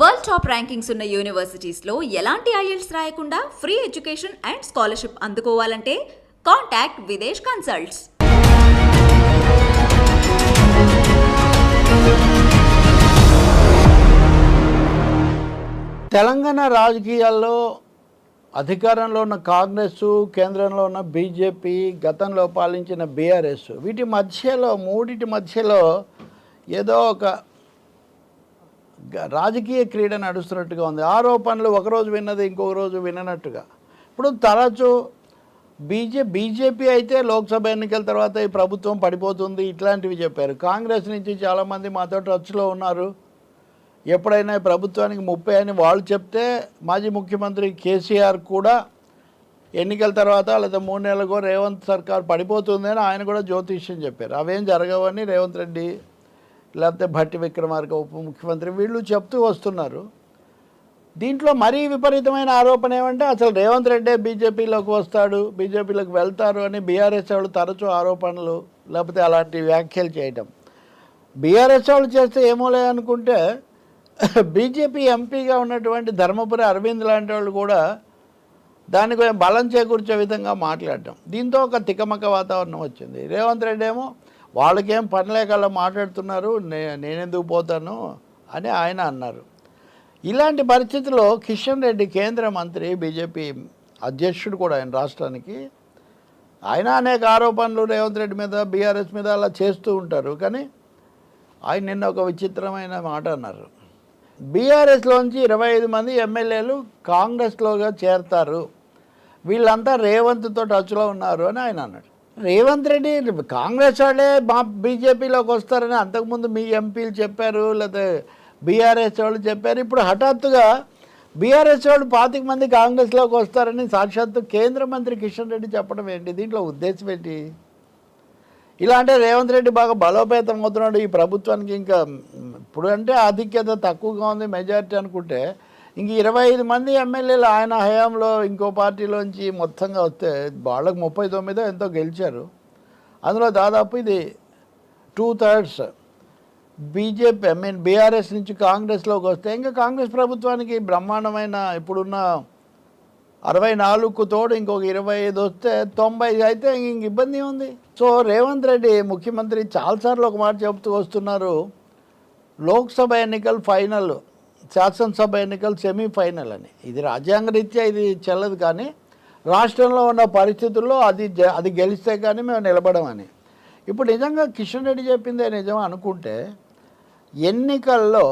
World top rankings ఉన్న యూనివర్సిటీస్లో ఎలాంటి IELTS రాయకుండా ఫ్రీ ఎడ్యుకేషన్ అండ్ స్కాలర్షిప్ అందుకోవాలంటే కాంటాక్ట్ విదేశ్ కన్సల్ట్స్. తెలంగాణ రాజకీయాల్లో అధికారంలో ఉన్న కాంగ్రెస్ కేంద్రంలో ఉన్న బీజేపీ గతంలో పాలించిన బీఆర్ఎస్ వీటి మధ్యలో మూడిటి మధ్యలో ఏదో ఒక రాజకీయ క్రీడ నడుస్తున్నట్టుగా ఉంది. ఆరోపణలు ఒకరోజు విన్నది ఇంకొక రోజు విననట్టుగా. ఇప్పుడు తరచూ బీజే బీజేపీ అయితే లోక్సభ ఎన్నికల తర్వాత ఈ ప్రభుత్వం పడిపోతుంది ఇట్లాంటివి చెప్పారు. కాంగ్రెస్ నుంచి చాలామంది మాతో టచ్లో ఉన్నారు. ఎప్పుడైనా ప్రభుత్వానికి ముప్పై అని వాళ్ళు చెప్తే మాజీ ముఖ్యమంత్రి కేసీఆర్ కూడా ఎన్నికల తర్వాత లేదా మూడు నెలలకు రేవంత్ సర్కార్ పడిపోతుంది అని ఆయన కూడా జ్యోతిష్యం చెప్పారు. అవేం జరగవని రేవంత్ రెడ్డి లేకపోతే భట్టి విక్రమార్క ఉప ముఖ్యమంత్రి వీళ్ళు చెప్తూ వస్తున్నారు. దీంట్లో మరీ విపరీతమైన ఆరోపణ ఏమంటే అసలు రేవంత్ రెడ్డి బీజేపీలోకి వస్తాడు బీజేపీలోకి వెళ్తారు అని బీఆర్ఎస్ వాళ్ళు తరచూ ఆరోపణలు లేకపోతే అలాంటి వ్యాఖ్యలు చేయటం. బీఆర్ఎస్ వాళ్ళు చేస్తే ఏమో అనుకుంటే బీజేపీ ఎంపీగా ఉన్నటువంటి ధర్మపురి అరవింద్ లాంటి వాళ్ళు కూడా దానికి కొంచెం బలం చేకూర్చే విధంగా మాట్లాడటం. దీంతో ఒక తికమక వాతావరణం వచ్చింది. రేవంత్ రెడ్డి ఏమో వాళ్ళకేం పని లేకల్లా మాట్లాడుతున్నారు నే నేనెందుకు పోతాను అని ఆయన అన్నారు. ఇలాంటి పరిస్థితుల్లో కిషన్ రెడ్డి కేంద్ర మంత్రి బీజేపీ అధ్యక్షుడు కూడా ఆయన రాష్ట్రానికి. ఆయన అనేక ఆరోపణలు రేవంత్ రెడ్డి మీద బీఆర్ఎస్ మీద అలా చేస్తూ ఉంటారు. కానీ ఆయన నిన్న ఒక విచిత్రమైన మాట అన్నారు. బీఆర్ఎస్లోంచి ఇరవై ఐదు మంది ఎమ్మెల్యేలు కాంగ్రెస్లోగా చేరతారు. వీళ్ళంతా రేవంత్తో టచ్లో ఉన్నారు అని ఆయన అన్నాడు. రేవంత్ రెడ్డి కాంగ్రెస్ వాళ్ళే మా బీజేపీలోకి వస్తారని అంతకుముందు మీ ఎంపీలు చెప్పారు లేకపోతే బీఆర్ఎస్ వాళ్ళు చెప్పారు. ఇప్పుడు హఠాత్తుగా బీఆర్ఎస్ వాళ్ళు పాతిక మంది కాంగ్రెస్లోకి వస్తారని సాక్షాత్తు కేంద్ర మంత్రి కిషన్ రెడ్డి చెప్పడం ఏంటి? దీంట్లో ఉద్దేశం ఏంటి? ఇలా అంటే రేవంత్ రెడ్డి బాగా బలోపేతం అవుతున్నాడు ఈ ప్రభుత్వానికి. ఇంకా ఇప్పుడు అంటే ఆధిక్యత తక్కువగా ఉంది మెజారిటీ అనుకుంటే ఇంక ఇరవై ఐదు మంది ఎమ్మెల్యేలు ఆయన హయాంలో ఇంకో పార్టీలోంచి మొత్తంగా వస్తే వాళ్ళకి ముప్పై తొమ్మిదో ఎంతో గెలిచారు. అందులో దాదాపు ఇది two thirds BJP I mean BRS నుంచి కాంగ్రెస్లోకి వస్తే ఇంకా కాంగ్రెస్ ప్రభుత్వానికి బ్రహ్మాండమైన ఇప్పుడున్న అరవై నాలుగుకు తోడు ఇంకొక ఇరవై ఐదు వస్తే తొంభై అయితే ఇంక ఇబ్బంది ఉంది సో రేవంత్ రెడ్డి ముఖ్యమంత్రి చాలాసార్లు ఒక మాట చెబుతూ వస్తున్నారు. లోక్సభ ఎన్నికలు ఫైనల్. శాసనసభ ఎన్నికలు సెమీఫైనల్ అని. ఇది రాజ్యాంగ రీత్యా ఇది చెల్లదు కానీ రాష్ట్రంలో ఉన్న పరిస్థితుల్లో అది అది గెలిస్తే కానీ మేము నిలబడమని. ఇప్పుడు నిజంగా కిషన్ రెడ్డి చెప్పిందే నిజం అనుకుంటే ఎన్నికల్లో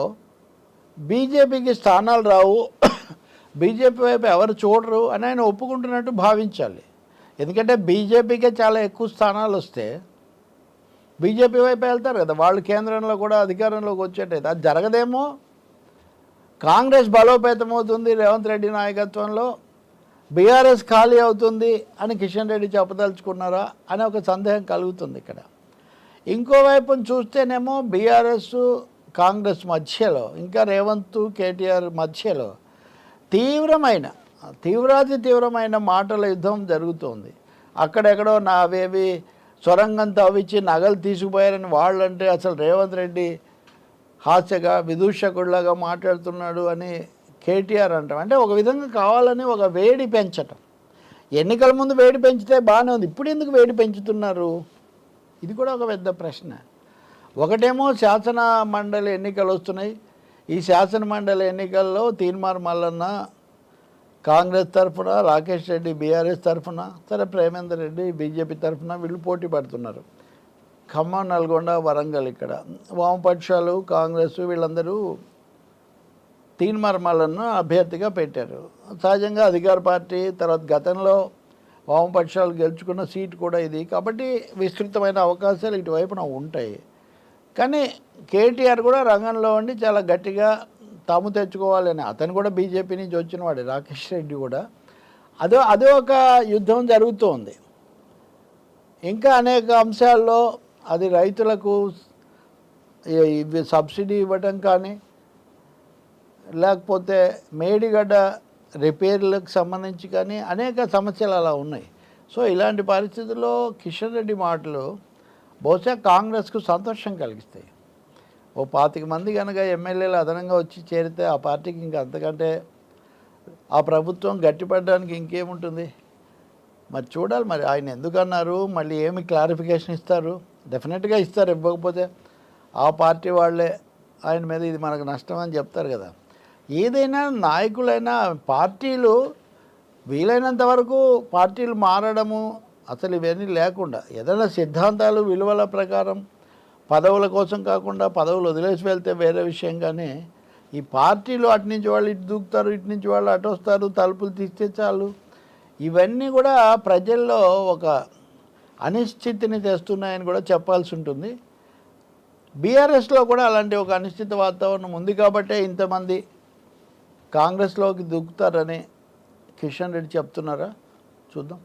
బీజేపీకి స్థానాలు రావు బీజేపీ వైపు ఎవరు చూడరు అని ఆయన ఒప్పుకుంటున్నట్టు భావించాలి. ఎందుకంటే బీజేపీకే చాలా ఎక్కువ స్థానాలు వస్తే బీజేపీ వైపు వెళ్తారు కదా వాళ్ళు కేంద్రంలో కూడా అధికారంలోకి వచ్చేటైతే అది జరగదేమో కాంగ్రెస్ బలోపేతం అవుతుంది రేవంత్ రెడ్డి నాయకత్వంలో బీఆర్ఎస్ ఖాళీ అవుతుంది అని కిషన్ రెడ్డి చెప్పదలుచుకున్నారా అనే ఒక సందేహం కలుగుతుంది ఇక్కడ. ఇంకోవైపు చూస్తేనేమో బీఆర్ఎస్ కాంగ్రెస్ మధ్యలో ఇంకా రేవంత్ కేటీఆర్ మధ్యలో తీవ్రమైన తీవ్రాతి తీవ్రమైన మాటల యుద్ధం జరుగుతోంది. అక్కడెక్కడో నా అవేవి సొరంగం తవ్వించి నగలు తీసుకుపోయారని వాళ్ళంటే అసలు రేవంత్ రెడ్డి హాస్యగా విదూషకుడిలాగా మాట్లాడుతున్నాడు అని కేటీఆర్ అంటాం. అంటే ఒక విధంగా కావాలని ఒక వేడి పెంచటం. ఎన్నికల ముందు వేడి పెంచితే బాగానే ఉంది. ఇప్పుడు ఎందుకు వేడి పెంచుతున్నారు? ఇది కూడా ఒక పెద్ద ప్రశ్న. ఒకటేమో శాసన మండలి ఎన్నికలు వస్తున్నాయి. ఈ శాసన మండలి ఎన్నికల్లో తీన్మార్ మల్లన్న కాంగ్రెస్ తరఫున రాకేష్ రెడ్డి బీఆర్ఎస్ తరఫున సరే ప్రేమేందర్ రెడ్డి బీజేపీ తరఫున వీళ్ళు పోటీ పడుతున్నారు. ఖమ్మం నల్గొండ వరంగల్ ఇక్కడ. వామపక్షాలు కాంగ్రెస్ వీళ్ళందరూ తీన్మర్మాలను అభ్యర్థిగా పెట్టారు. సహజంగా అధికార పార్టీ తర్వాత గతంలో వామపక్షాలు గెలుచుకున్న సీట్ కూడా ఇది. కాబట్టి విస్తృతమైన అవకాశాలు ఇటువైపున ఉంటాయి. కానీ కేటీఆర్ కూడా రంగంలో ఉండి చాలా గట్టిగా తాము తెచ్చుకోవాలని అతను కూడా బీజేపీ నుంచి వచ్చినవాడు రాకేష్ రెడ్డి కూడా. అదో అదే ఒక యుద్ధం జరుగుతోంది. ఇంకా అనేక అంశాల్లో అది రైతులకు ఇవి సబ్సిడీ ఇవ్వటం కానీ లేకపోతే మేడిగడ్డ రిపేర్లకు సంబంధించి కానీ అనేక సమస్యలు అలా ఉన్నాయి. సో ఇలాంటి పరిస్థితుల్లో కిషన్ రెడ్డి మాటలు బహుశా కాంగ్రెస్కు సంతోషం కలిగిస్తాయి. ఓ పాతిక మంది కనుక ఎమ్మెల్యేలు అదనంగా వచ్చి చేరితే ఆ పార్టీకి ఇంకా అంతకంటే ఆ ప్రభుత్వం గట్టిపడడానికి ఇంకేముంటుంది? మరి చూడాలి మరి ఆయన ఎందుకన్నారు? మళ్ళీ ఏమి క్లారిఫికేషన్ ఇస్తారు? డెఫినెట్గా ఇస్తారు ఇవ్వకపోతే ఆ పార్టీ వాళ్ళే ఆయన మీద ఇది మనకు నష్టం అని చెప్తారు కదా. ఏదైనా నాయకులైనా పార్టీలు వీలైనంత వరకు పార్టీలు మారడము అసలు ఇవన్నీ లేకుండా ఏదైనా సిద్ధాంతాలు విలువల ప్రకారం పదవుల కోసం కాకుండా పదవులు వదిలేసి వెళ్తే వేరే విషయం కానీ ఈ పార్టీలు అటు నుంచి వాళ్ళు ఇటు దూకుతారు ఇటు నుంచి వాళ్ళు అటు వస్తారు తలుపులు తీస్తే చాలు. ఇవన్నీ కూడా ప్రజల్లో ఒక అనిశ్చితిని తెస్తున్నాయని కూడా చెప్పాల్సి ఉంటుంది. బీఆర్ఎస్లో కూడా అలాంటి ఒక అనిశ్చిత వాతావరణం ఉంది కాబట్టే ఇంతమంది కాంగ్రెస్లోకి దూకుతారని కిషన్ రెడ్డి చెప్తున్నారా? చూద్దాం.